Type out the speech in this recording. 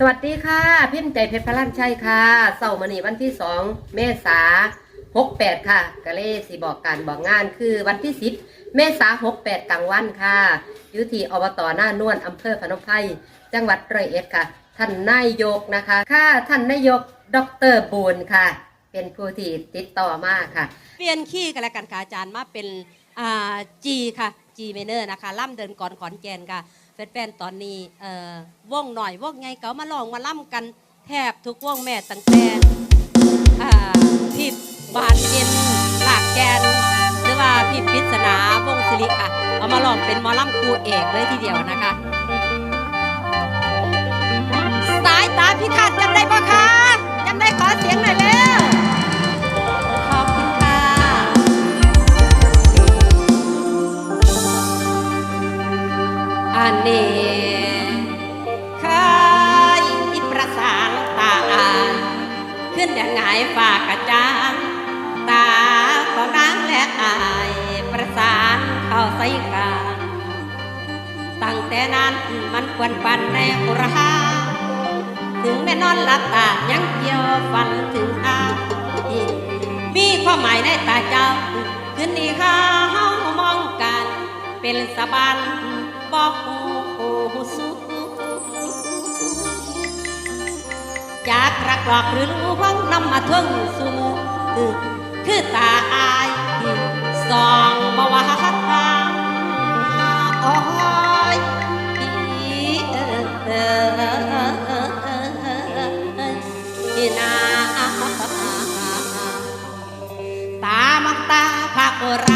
สวัสดีค่ะ พิมพ์ใจเพชรพลันชัยค่ะเสาร์มนีวันที่2เมษา68ค่ะกะเลสิบอกการบอกงานคือวันที่10เมษา68กลางวันค่ะอยู่ที่อบตหน้านวลอำเภอพนมไพรจังหวัดร้อยเอ็ดค่ะ ท่านนายกนะคะค่ะท่านนายกดรบูนค่ะ เป็นผู้ที่ติดต่อมาค่ะ เปลี่ยนขี้กันแล้วกันค่ะอาจารย์มาเป็นอ่าจีค่ะจีเมเนอร์นะคะล่ำเดินก่อนขอนแก่นค่ะ แฟนๆตอนนี้เอ่อวงหน่อยวงไงเก๋ามาลองมาล่ำกันแทบทุกวงแม่ตั้งแต่พี่บานเย็นหลากแกนหรือว่าพี่พิศนาวงศิริค่ะ เอามาลองเป็นมอล่ำครูเอกเลยทีเดียวนะคะ อันนี้เคยประสานตาอ่านขึ้นอย่างไงฝากกระจางตาของนางและอายประสานเข้าใส่กลางตั้งแต่นั้นมันควรปันในอุราถึงแม่นอนหลับตายังเกี่ยวฝันถึงอามีความหมายในตาเจ้าคืนนี้ข้าเฮามองกัน เป็นสะบาน บอกหูสู้จากรักหลอกหรือรู้พ้องนำมาทวงสู่มือคือตาอายสองบวาทางโอ้ยอีนาตามักตาพระโบรา